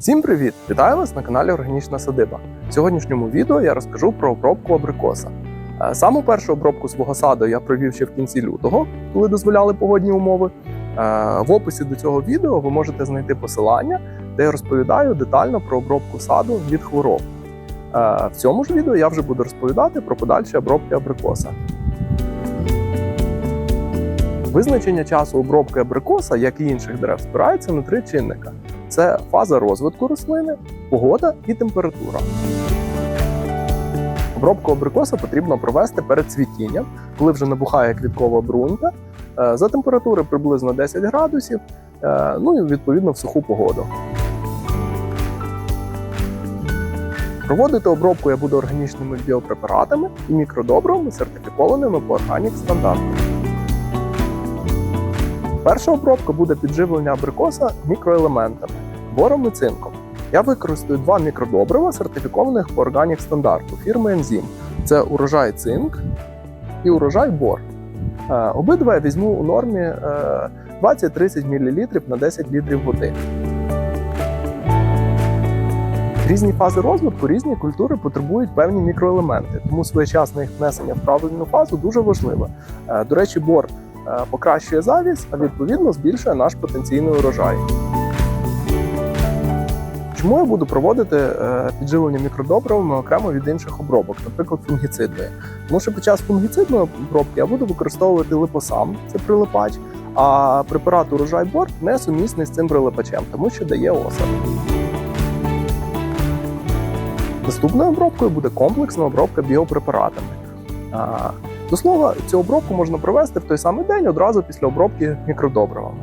Всім привіт! Вітаю вас на каналі Органічна Садиба. В сьогоднішньому відео я розкажу про обробку абрикоса. Е, Саму першу обробку свого саду я провів ще в кінці лютого, коли дозволяли погодні умови. Е, В описі до цього відео ви можете знайти посилання, де я розповідаю детально про обробку саду від хвороб. Е, В цьому ж відео я вже буду розповідати про подальші обробки абрикоса. Визначення часу обробки абрикоса, як і інших дерев, спирається на три чинника: це фаза розвитку рослини, погода і температура. Обробку абрикоса потрібно провести перед цвітінням, коли вже набухає квіткова брунька, е, за температури приблизно 10 градусів, е, ну і відповідно в суху погоду. Проводити обробку я буду органічними біопрепаратами і мікродобривами, сертифікованими по органік стандарту. Перша обробка буде підживлення абрикоса мікроелементами, бором і цинком. Я використаю два мікродобрива, сертифікованих по органік стандарту фірми Ензім. Це урожай цинк і урожай бор. Е, Обидва я візьму у нормі е, 20-30 мл на 10 літрів води. Різні фази розвитку, різні культури потребують певні мікроелементи, тому своєчасне їх внесення в правильну фазу дуже важливе. Е, До речі, бор е, покращує завість, а відповідно збільшує наш потенційний урожай. Чому я буду проводити е, підживлення мікродобривами окремо від інших обробок, наприклад, фунгіцидної? Тому що під час фунгіцидної обробки я буду використовувати липосам, це прилипач, а препарат урожай бор не сумісний з цим прилипачем, тому що дає осад. Наступною обробкою буде комплексна обробка біопрепаратами. До слова, цю обробку можна провести в той самий день одразу після обробки мікродобривами.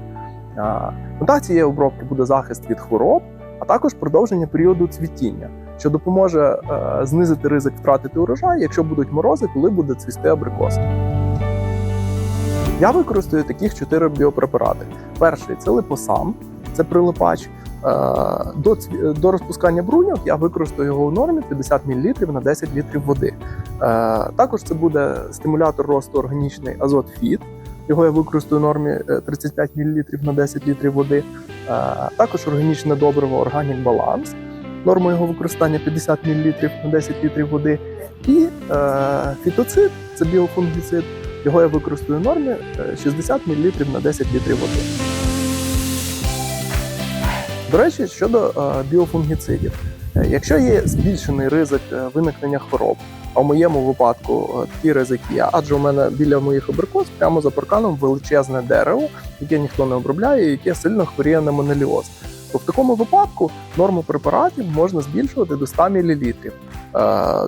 Мета цієї обробки буде захист від хвороб, а також продовження періоду цвітіння, що допоможе е, знизити ризик втратити урожай, якщо будуть морози, коли буде цвісти абрикос. Я використаю таких чотири біопрепарати. Перший це липосам, це прилипач. Е, До, до розпускання бруньок я використаю його у нормі 50 мл на 10 літрів води. Е, Також це буде стимулятор росту органічний азот фіт. Його я використаю у нормі е, 35 мл на 10 літрів води. Е, Також органічне добриво Organic Balance. Норма його використання 50 мл на 10 літрів води. І е, фітоцид це біофунгіцид. Його я використаю у нормі е, 60 мл на 10 літрів води. До речі, щодо е, біофунгіцидів, Е, якщо є збільшений ризик е, виникнення хвороб, а в моєму випадку е, такий ризик є, адже у мене біля моїх абрикос прямо за парканом величезне дерево, яке ніхто не обробляє, яке сильно хворіє на монеліоз. То в такому випадку норму препаратів можна збільшувати до 100 мл. Е,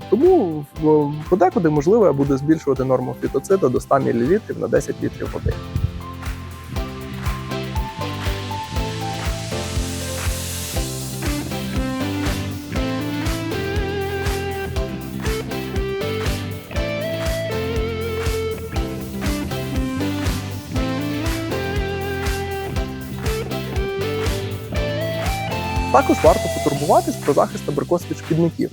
тому подекуди можливо я буду збільшувати норму фітоцида до 100 мл на 10 літрів води. Також варто потурбуватись про захист абрикос від шкідників.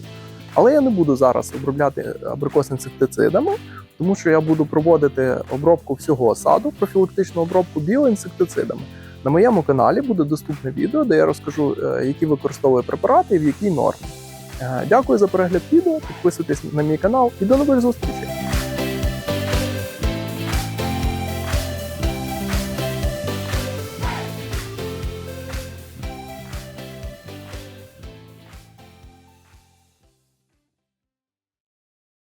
Але я не буду зараз обробляти абрикос інсектицидами, тому що я буду проводити обробку всього саду, профілактичну обробку біоінсектицидами. На моєму каналі буде доступне відео, де я розкажу, е, які використовую препарати і в якій нормі. Е, Дякую за перегляд відео, підписуйтесь на мій канал і до нових зустрічей!